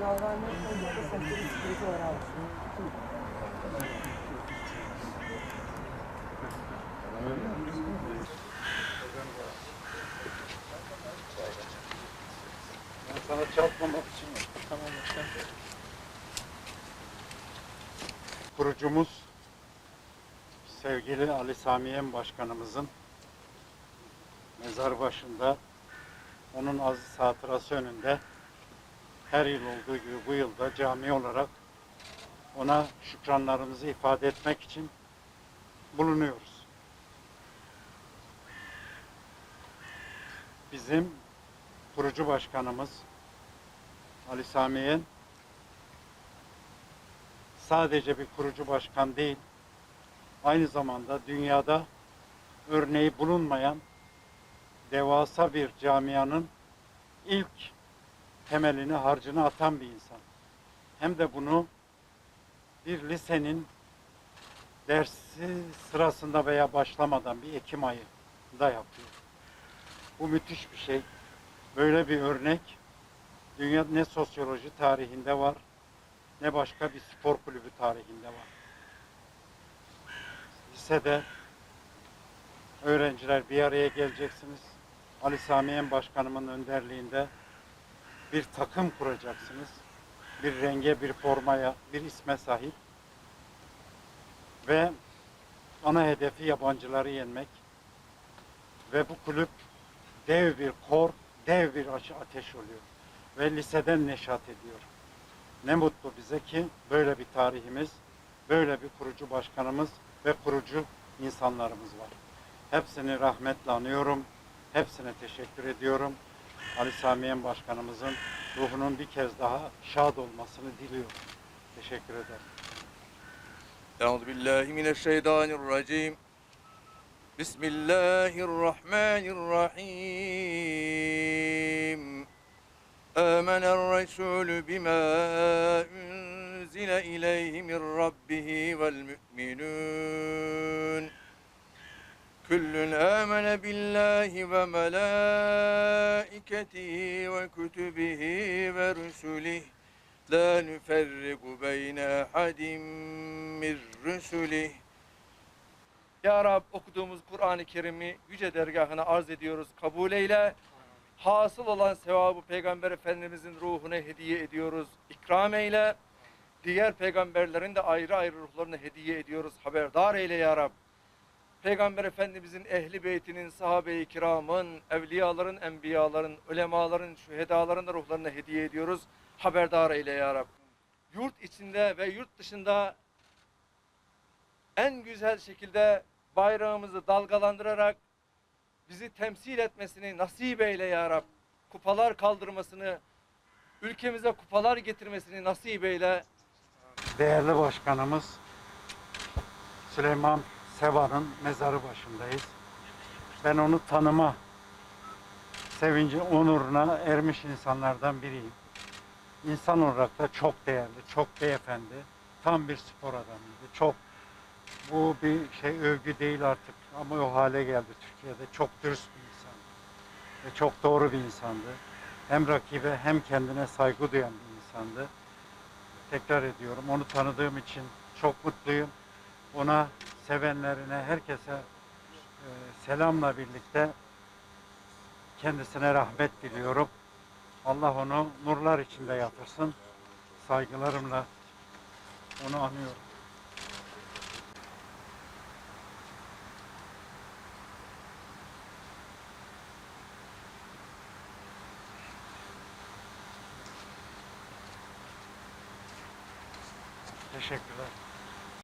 Vermezsen de sesleri sıkıntı var. Ben sana çarpmamak için. Tamam başkanım. Kurucumuz sevgili Ali Samiyen Başkanımızın mezar başında onun aziz hatırası önünde her yıl olduğu gibi bu yılda cami olarak ona şükranlarımızı ifade etmek için bulunuyoruz. Bizim kurucu başkanımız Ali Samiyen sadece bir kurucu başkan değil, aynı zamanda dünyada örneği bulunmayan devasa bir camianın ilk temelini, harcını atan bir insan. Hem de bunu bir lisenin dersi sırasında veya başlamadan bir Ekim ayında yapıyor. Bu müthiş bir şey. Böyle bir örnek dünya ne sosyoloji tarihinde var ne başka bir spor kulübü tarihinde var. Lisede öğrenciler bir araya geleceksiniz. Ali Samiyen Başkanımın önderliğinde bir takım kuracaksınız. Bir renge, bir formaya, bir isme sahip. Ve ana hedefi yabancıları yenmek. Ve bu kulüp dev bir kor, dev bir ateş oluyor. Ve liseden neşat ediyor. Ne mutlu bize ki böyle bir tarihimiz, böyle bir kurucu başkanımız ve kurucu insanlarımız var. Hepsini rahmetle anıyorum. Hepsine teşekkür ediyorum. Ali Samiyen Başkanımızın ruhunun bir kez daha şad olmasını diliyorum. Teşekkür ederim. Euzu billahi mineşşeytanirracim. Bismillahirrahmanirrahim. Amener Resulü bima unzile ileyhi min rabbihi vel. Kullun amene billahi ve melaiketihi ve kutubihi ve rusulihi la nüferriku beyne ahadim min rusulihi Ya Rab okuduğumuz Kur'an-ı Kerim'i yüce dergahına arz ediyoruz. Kabul eyle. Hasıl olan sevabı Peygamber Efendimizin ruhuna hediye ediyoruz. İkram eyle. Diğer peygamberlerin de ayrı ayrı ruhlarını hediye ediyoruz. Haberdar eyle ya Rab. Peygamber Efendimizin ehli beytinin, sahabe-i kiramın, evliyaların, enbiyaların, ulemaların, şühedaların da ruhlarına hediye ediyoruz. Haberdar eyle ya Rab. Yurt içinde ve yurt dışında en güzel şekilde bayrağımızı dalgalandırarak bizi temsil etmesini nasip eyle ya Rab. Kupalar kaldırmasını, ülkemize kupalar getirmesini nasip eyle. Değerli başkanımız Süleyman Seva'nın mezarı başındayız. Ben onu tanıma sevinci, onuruna ermiş insanlardan biriyim. İnsan olarak da çok değerli, çok beyefendi, tam bir spor adamıydı. Çok bu bir şey övgü değil artık ama o hale geldi Türkiye'de. Çok dürüst bir insan ve çok doğru bir insandı. Hem rakibe hem kendine saygı duyan bir insandı tekrar ediyorum. Onu tanıdığım için çok mutluyum. Ona sevenlerine, herkese e, selamla birlikte kendisine rahmet diliyorum. Allah onu nurlar içinde yatırsın. Saygılarımla onu anıyorum. Teşekkürler.